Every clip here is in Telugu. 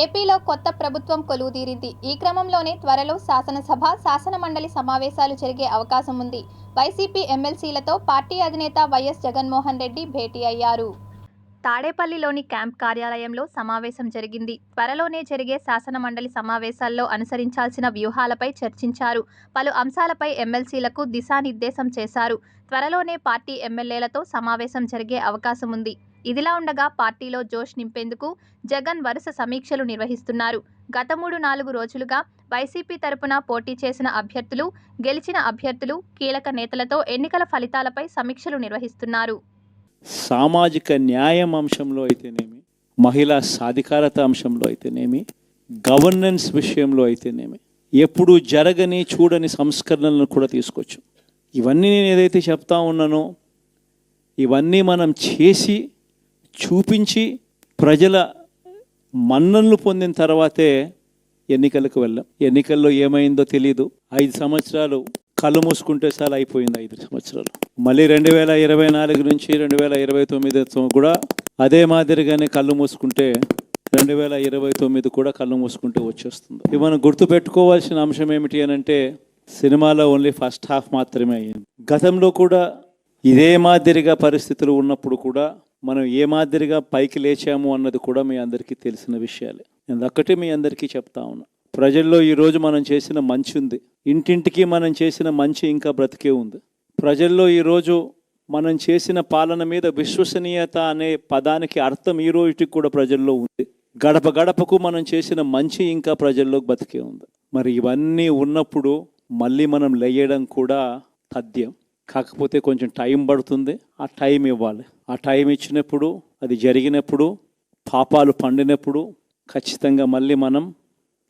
ఏపీలో కొత్త ప్రభుత్వం కొలువుదీరింది. ఈ క్రమంలోనే త్వరలో శాసనసభ శాసనమండలి సమావేశాలు జరిగే అవకాశం ఉంది. వైసీపీ ఎమ్మెల్సీలతో పార్టీ అధినేత వైఎస్ జగన్మోహన్ రెడ్డి భేటీ అయ్యారు. తాడేపల్లిలోని క్యాంప్ కార్యాలయంలో సమావేశం జరిగింది. త్వరలోనే జరిగే శాసన మండలి సమావేశాల్లో అనుసరించాల్సిన వ్యూహాలపై చర్చించారు. పలు అంశాలపై ఎమ్మెల్సీలకు దిశానిర్దేశం చేశారు. త్వరలోనే పార్టీ ఎమ్మెల్యేలతో సమావేశం జరిగే అవకాశం ఉంది. ఇదిలా ఉండగా పార్టీలో జోష్ నింపేందుకు జగన్ వరుస సమీక్షలు నిర్వహిస్తున్నారు. గత మూడు నాలుగు రోజులుగా వైసీపీ తరపున పోటీ చేసిన అభ్యర్థులు గెలిచిన అభ్యర్థులు కీలక నేతలతో ఎన్నికల ఫలితాలపై సమీక్షలు నిర్వహిస్తున్నారు. సామాజిక న్యాయం అంశంలో అయితేనేమి మహిళా సాధికారత అంశంలో అయితేనేమి గవర్నెన్స్ విషయంలో అయితేనేమి ఎప్పుడు జరగని చూడని సంస్కరణలను కూడా తీసుకోవచ్చు. ఇవన్నీ నేను ఏదైతే చెప్తా ఉన్నానో ఇవన్నీ మనం చేసి చూపించి ప్రజల మన్ననలు పొందిన తర్వాతే ఎన్నికలకు వెళ్ళాం. ఎన్నికల్లో ఏమైందో తెలియదు ఐదు సంవత్సరాలు కళ్ళు మూసుకుంటే చాలా అయిపోయింది ఐదు సంవత్సరాలు. మళ్ళీ రెండు వేల ఇరవై నాలుగు నుంచి రెండు వేల ఇరవై తొమ్మిది కూడా అదే మాదిరిగానే కళ్ళు మూసుకుంటే రెండు వేల ఇరవై తొమ్మిది కూడా కళ్ళు మూసుకుంటే వచ్చేస్తుంది. ఇవి మనం గుర్తుపెట్టుకోవాల్సిన అంశం ఏమిటి అని అంటే సినిమాలో ఓన్లీ ఫస్ట్ హాఫ్ మాత్రమే అయ్యింది గతంలో కూడా ఇదే మాదిరిగా పరిస్థితులు ఉన్నప్పుడు కూడా మనం ఏ మాదిరిగా పైకి లేచాము అన్నది కూడా మీ అందరికీ తెలిసిన విషయాలే. నేను ఒక్కటి మీ అందరికీ చెప్తా ఉన్నా. ప్రజల్లో ఈరోజు మనం చేసిన మంచి ఉంది. ఇంటింటికి మనం చేసిన మంచి ఇంకా బ్రతికే ఉంది. ప్రజల్లో ఈరోజు మనం చేసిన పాలన మీద విశ్వసనీయత అనే పదానికి అర్థం ఈ రోజుకి కూడా ప్రజల్లో ఉంది. గడప గడపకు మనం చేసిన మంచి ఇంకా ప్రజల్లో బతికే ఉంది. మరి ఇవన్నీ ఉన్నప్పుడు మళ్ళీ మనం లేయడం కూడా తథ్యం. కాకపోతే కొంచెం టైం పడుతుంది ఆ టైం ఇవ్వాలి. ఆ టైం ఇచ్చినప్పుడు అది జరిగినప్పుడు పాపాలు పండినప్పుడు ఖచ్చితంగా మళ్ళీ మనం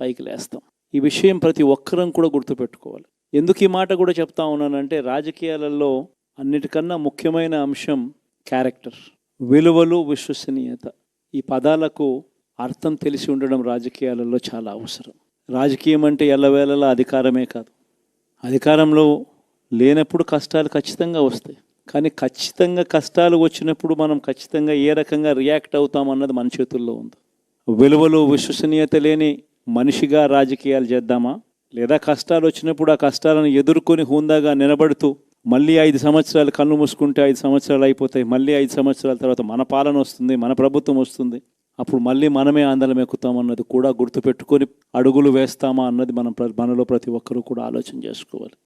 పైకి లేస్తాం. ఈ విషయం ప్రతి ఒక్కరం కూడా గుర్తుపెట్టుకోవాలి. ఎందుకు ఈ మాట కూడా చెప్తా ఉన్నానంటే రాజకీయాలలో అన్నిటికన్నా ముఖ్యమైన అంశం క్యారెక్టర్ విలువలు విశ్వసనీయత. ఈ పదాలకు అర్థం తెలిసి ఉండడం రాజకీయాలలో చాలా అవసరం. రాజకీయం అంటే ఎల్లవేళలా అధికారమే కాదు. అధికారంలో లేనప్పుడు కష్టాలు ఖచ్చితంగా వస్తాయి. కానీ ఖచ్చితంగా కష్టాలు వచ్చినప్పుడు మనం ఖచ్చితంగా ఏ రకంగా రియాక్ట్ అవుతాం అన్నది మన చేతుల్లో ఉంది. విలువలు విశ్వసనీయత లేని మనిషిగా రాజకీయాలు చేద్దామా? లేదా కష్టాలు వచ్చినప్పుడు ఆ కష్టాలను ఎదుర్కొని హుందాగా నిలబడుతూ మళ్ళీ ఐదు సంవత్సరాలు కన్ను మూసుకుంటే ఐదు సంవత్సరాలు అయిపోతాయి. మళ్ళీ ఐదు సంవత్సరాల తర్వాత మన పాలన వస్తుంది మన ప్రభుత్వం వస్తుంది. అప్పుడు మళ్ళీ మనమే ఆందోళన ఎక్కుతాం అన్నది కూడా గుర్తుపెట్టుకొని అడుగులు వేస్తామా అన్నది మనం మనలో ప్రతి ఒక్కరూ కూడా ఆలోచన చేసుకోవాలి.